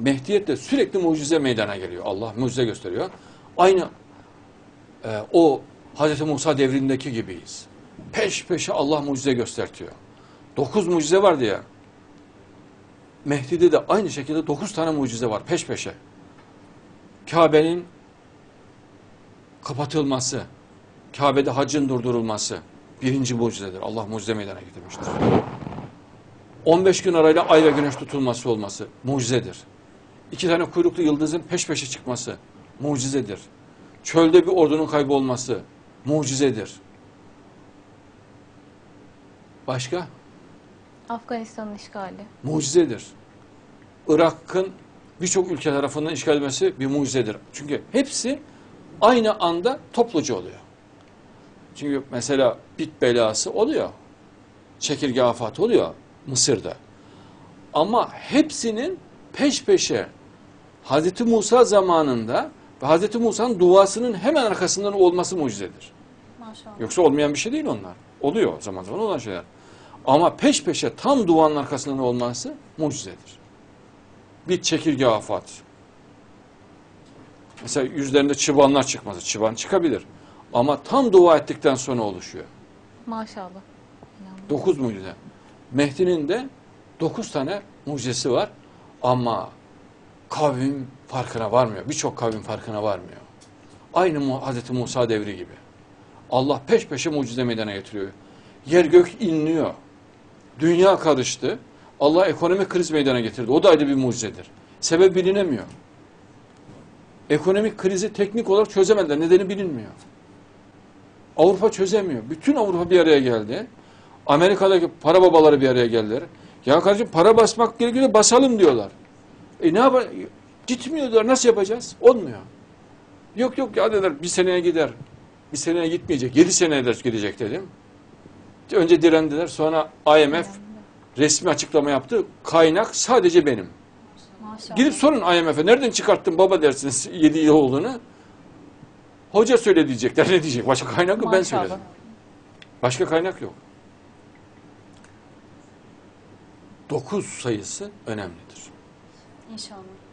Mehdiyette sürekli mucize meydana geliyor. Allah mucize gösteriyor. Aynı e, o Hz. Musa devrindeki gibiyiz. Peş peşe Allah mucize göstertiyor. Dokuz mucize vardı ya. Mehdi'de de aynı şekilde dokuz tane mucize var peş peşe. Kabe'nin kapatılması, Kabe'de hacın durdurulması birinci mucizedir. Allah mucize meydana getirmiştir. 15 gün arayla ay ve güneş tutulması olması mucizedir. İki tane kuyruklu yıldızın peş peşe çıkması mucizedir. Çölde bir ordunun kaybolması mucizedir. Başka? Afganistan'ın işgali. Mucizedir. Irak'ın birçok ülke tarafından işgal edilmesi bir mucizedir. Çünkü hepsi aynı anda topluca oluyor. Çünkü mesela bit belası oluyor. Çekirge afatı oluyor Mısır'da. Ama hepsinin peş peşe Hz. Musa zamanında ve Hz. Musa'nın duasının hemen arkasından olması mucizedir. Maşallah. Yoksa olmayan bir şey değil onlar. Oluyor zaman zaman olan şeyler. Ama peş peşe tam duanın arkasından olması mucizedir. Bir çekirge afat. Mesela yüzlerinde çıbanlar çıkması. Çıban çıkabilir. Ama tam dua ettikten sonra oluşuyor. Maşallah. Dokuz mucize. Mehdi'nin de dokuz tane mucizesi var. Ama kavim farkına varmıyor. Birçok kavim farkına varmıyor. Aynı Hz. Musa devri gibi. Allah peş peşe mucize meydana getiriyor. Yer gök inliyor. Dünya karıştı. Allah ekonomik kriz meydana getirdi. O da ayrı bir mucizedir. Sebep bilinemiyor. Ekonomik krizi teknik olarak çözemediler. Nedeni bilinmiyor. Avrupa çözemiyor. Bütün Avrupa bir araya geldi. Amerika'daki para babaları bir araya geldiler. Ya kardeşim para basmak gerekiyor basalım diyorlar. E ne yapar? Gitmiyorlar. Nasıl yapacağız? Olmuyor. Yok yok ya dediler bir seneye gider. Bir seneye gitmeyecek. Yedi seneye de gidecek dedim. Önce direndiler. Sonra IMF resmi açıklama yaptı. Kaynak sadece benim. Maşallah. Gidip sorun IMF'e. Nereden çıkarttın baba dersiniz 7 yıl olduğunu. Hoca söyle diyecekler. Ne diyecek? Başka kaynak yok ben söyledim. Başka kaynak yok. 9 sayısı önemlidir. İnşallah.